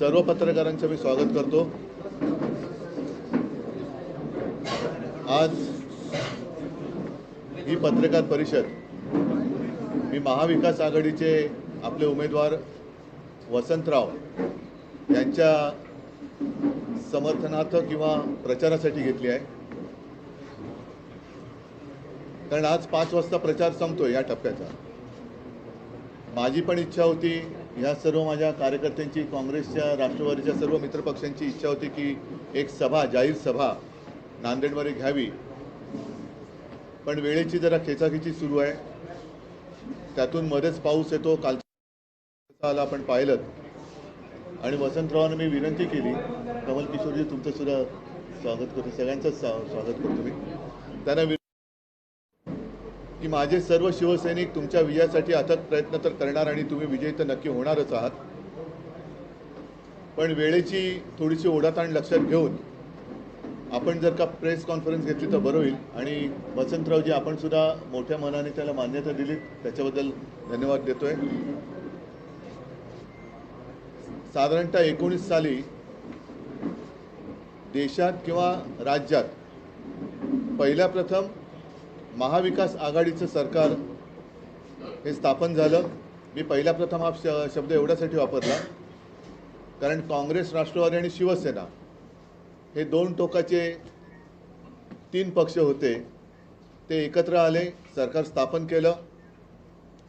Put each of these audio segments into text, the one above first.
सर्व पत्रकारांचं मी स्वागत करतो. आज ही पत्रकार परिषद मी महाविकास आघाडीचे आपले उमेदवार वसंतराव यांच्या समर्थनार्थ किंवा प्रचारासाठी घेतली आहे. कारण आज पाच वाजता प्रचार संपतो या टप्प्याचा. माझी पण इच्छा होती ह्या सर्व माझ्या कार्यकर्त्यांची काँग्रेसच्या राष्ट्रवादीच्या सर्व मित्रपक्षांची इच्छा होती की एक सभा जाहीर सभा नांदेडमध्ये घ्यावी. पण वेळेची जरा खेचाखेची सुरू आहे. त्यातून मध्येच पाऊस येतो. काल आला आपण पाहिलं आणि वसंतरावांना मी विनंती केली. कमल किशोरजी तुमचं सुद्धा स्वागत करतो. सगळ्यांचंच स्वागत करतो मी. त्यांना की माझे सर्व शिवसैनिक तुमच्या विजयासाठी अथक प्रयत्न तर करणार आणि तुम्ही विजयी तर नक्की होणारच आहात. पण वेळेची थोडीशी ओढाताण लक्षात घेऊन आपण जर का प्रेस कॉन्फरन्स घेतली तर बरं होईल. आणि वसंतरावजी आपण सुद्धा मोठ्या मनाने त्याला मान्यता दिली. त्याच्याबद्दल धन्यवाद देतोय. साधारणतः एकोणीस साली देशात किंवा राज्यात पहिल्या प्रथम महाविकास आघाडीचं सरकार हे स्थापन झालं. मी पहिल्या प्रथम हा श- शब्द एवढ्यासाठी वापरला. कारण काँग्रेस राष्ट्रवादी आणि शिवसेना हे दोन टोकाचे तीन पक्ष होते. ते एकत्र आले सरकार स्थापन केलं.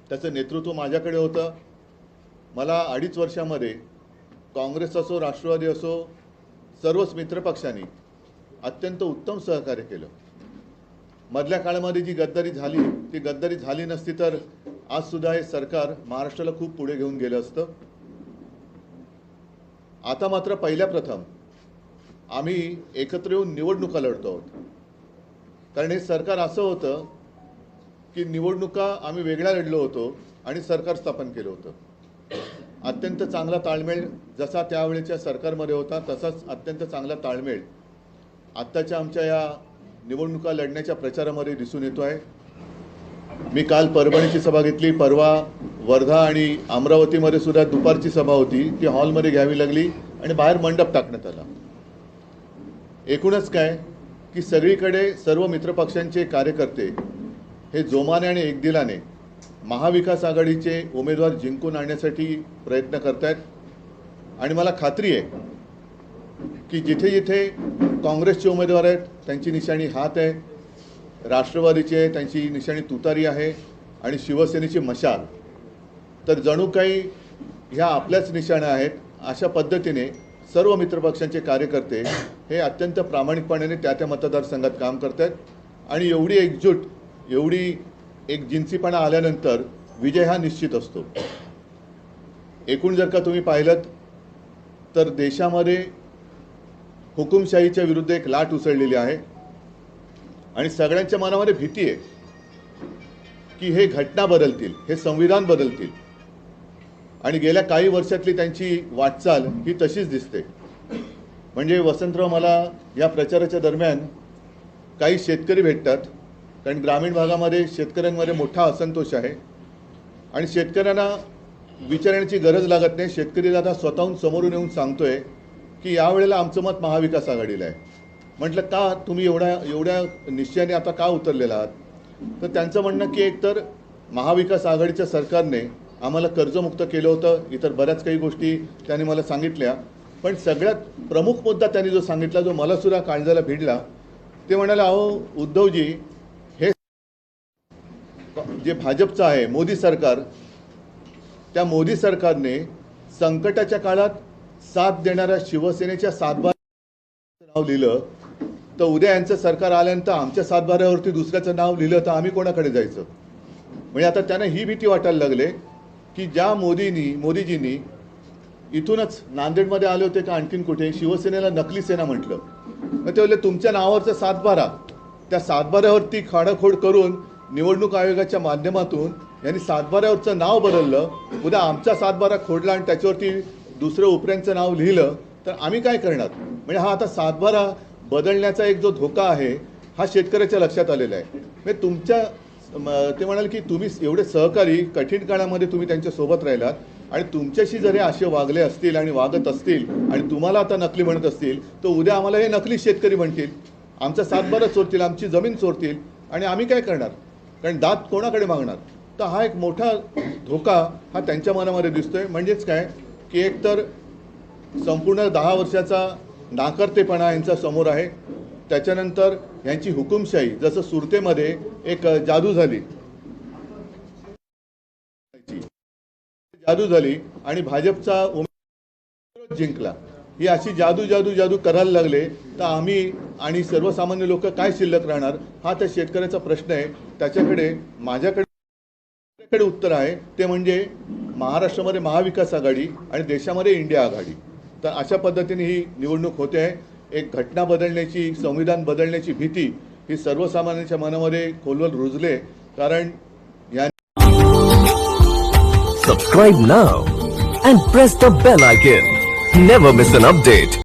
त्याचं नेतृत्व माझ्याकडे होतं. मला अडीच वर्षामध्ये काँग्रेस असो राष्ट्रवादी असो सर्वच मित्रपक्षांनी अत्यंत उत्तम सहकार्य केलं. मधल्या काळामध्ये जी गद्दारी झाली ती गद्दारी झाली नसती तर आज सुद्धा हे सरकार महाराष्ट्राला खूप पुढे घेऊन गेलं असतं. आता मात्र पहिल्या प्रथम आम्ही एकत्र येऊन निवडणुका लढतो आहोत. कारण हे सरकार असं होतं की निवडणुका आम्ही वेगळ्या लढलो होतो आणि सरकार स्थापन केलं होतं. अत्यंत चांगला ताळमेळ जसा त्यावेळेच्या सरकारमध्ये होता तसाच अत्यंत चांगला ताळमेळ आत्ताच्या आमच्या या निवडणुका लढण्याच्या प्रचारामध्ये दिसून येतो आहे. मी काल परभणीची सभा घेतली. परवा वर्धा आणि अमरावतीमध्ये सुद्धा दुपारची सभा होती. ती हॉलमध्ये घ्यावी लागली आणि बाहेर मंडप टाकण्यात आला. एकूणच काय? की सगळीकडे सर्व मित्रपक्षांचे कार्यकर्ते हे जोमाने आणि एकदिलाने महाविकास आघाडीचे उमेदवार जिंकून आणण्यासाठी प्रयत्न करत आहेत आणि मला खात्री आहे की जिथे जिथे काँग्रेसचे उमेदवार आहेत त्यांची निशाणी हात आहे. राष्ट्रवादीची आहे त्यांची निशाणी तुतारी आहे. आणि शिवसेनेची मशाल. तर जणू काही ह्या आपल्याच निशाण्या आहेत. अशा पद्धतीने सर्व मित्रपक्षांचे कार्यकर्ते हे अत्यंत प्रामाणिकपणाने त्या त्या मतदारसंघात काम करत आहेत आणि एवढी एकजूट एवढी एक जिन्सीपणा आल्यानंतर विजय हा निश्चित असतो. एकूण जर का तुम्ही पाहिलं तर देशामध्ये हुकुमशाहीच्या विरुद्ध एक लाट उसळलेली आहे. आणि सगळ्यांच्या मनामध्ये भीती आहे की हे घटना बदलतील हे संविधान बदलतील. आणि गेल्या काही वर्षातली त्यांची वाटचाल ही तशीच दिसते. म्हणजे वसंतराव मला या प्रचाराच्या दरम्यान काही शेतकरी भेटतात कारण ग्रामीण भागामध्ये शेतकऱ्यांमध्ये मोठा असंतोष आहे. आणि शेतकऱ्यांना विचारण्याची गरज लागत नाही. शेतकरीला आता स्वतःहून समोरून येऊन सांगतोय की यावेळेला आमचं मत महाविकास आघाडीला आहे. म्हटलं का तुम्ही एवढ्या एवढ्या निश्चयाने आता का उतरलेला आहात? तर त्यांचं म्हणणं की एकतर महाविकास आघाडीच्या सरकारने आम्हाला कर्जमुक्त केलं होतं इतर बऱ्याच काही गोष्टी त्यांनी मला सांगितल्या. पण सगळ्यात प्रमुख मुद्दा त्यांनी जो सांगितला जो मला सुद्धा काळजाला भिडला ते म्हणाले अहो उद्धवजी हे जे भाजपचं आहे मोदी सरकार त्या मोदी सरकारने संकटाच्या काळात साथ देणाऱ्या शिवसेनेच्या सातबार नाव लिहिलं तर उद्या यांचं सरकार आल्यानंतर आमच्या सातबाऱ्यावरती दुसऱ्याचं नाव लिहिलं तर आम्ही कोणाकडे जायचं? म्हणजे आता त्यांना ही भीती वाटायला लागले की ज्या मोदींनी मोदीजींनी इथूनच नांदेडमध्ये आले होते का आणखीन कुठे? शिवसेनेला नकली सेना म्हटलं. मग ते बोलले तुमच्या नावावरचा सातबारा. त्या सातबाऱ्यावरती खाडाखोड करून निवडणूक आयोगाच्या माध्यमातून यांनी सातबाऱ्यावरचं नाव बदललं. उद्या आमचा सातबारा खोडला आणि त्याच्यावरती दुसरं उपऱ्यांचं नाव लिहिलं तर आम्ही काय करणार? म्हणजे हा आता सातबारा बदलण्याचा एक जो धोका आहे हा शेतकऱ्याच्या लक्षात आलेला आहे. म्हणजे तुमच्या ते म्हणाले की तुम्ही एवढे सहकारी कठीण काळामध्ये तुम्ही त्यांच्यासोबत राहिलात आणि तुमच्याशी जर हे असे वागले असतील आणि वागत असतील आणि तुम्हाला आता नकली म्हणत असतील तर उद्या आम्हाला हे नकली शेतकरी म्हणतील आमचा सातबारा चोरतील आमची जमीन चोरतील आणि आम्ही काय करणार? कारण दात कोणाकडे मागणार? तर हा एक मोठा धोका हा त्यांच्या मनामध्ये दिसतोय. म्हणजेच काय? की एक तर संपूर्ण दहा वर्षाचा नाकर्तेपणा यांचा समोर आहे. त्याच्यानंतर यांची हुकुमशाही जसं सुरतेमध्ये एक जादू झाली. जादू झाली आणि भाजपचा उमेदवार जिंकला. ही अशी जादू जादू जादू करायला लागले तर आम्ही आणि सर्वसामान्य लोक काय शिल्लक राहणार? हा त्या शेतकऱ्याचा प्रश्न आहे. त्याच्याकडे माझ्याकडे उत्तर आहे. ते म्हणजे महाराष्ट्रामध्ये महाविकास आघाडी आणि देशामध्ये इंडिया आघाडी. तर अशा पद्धतीने ही निवडणूक होते आहे. एक घटना बदलण्याची संविधान बदलण्याची भीती ही सर्वसामान्यांच्या मनामध्ये खोलवर रुजले. कारण या Subscribe now and press the bell icon. Never miss an update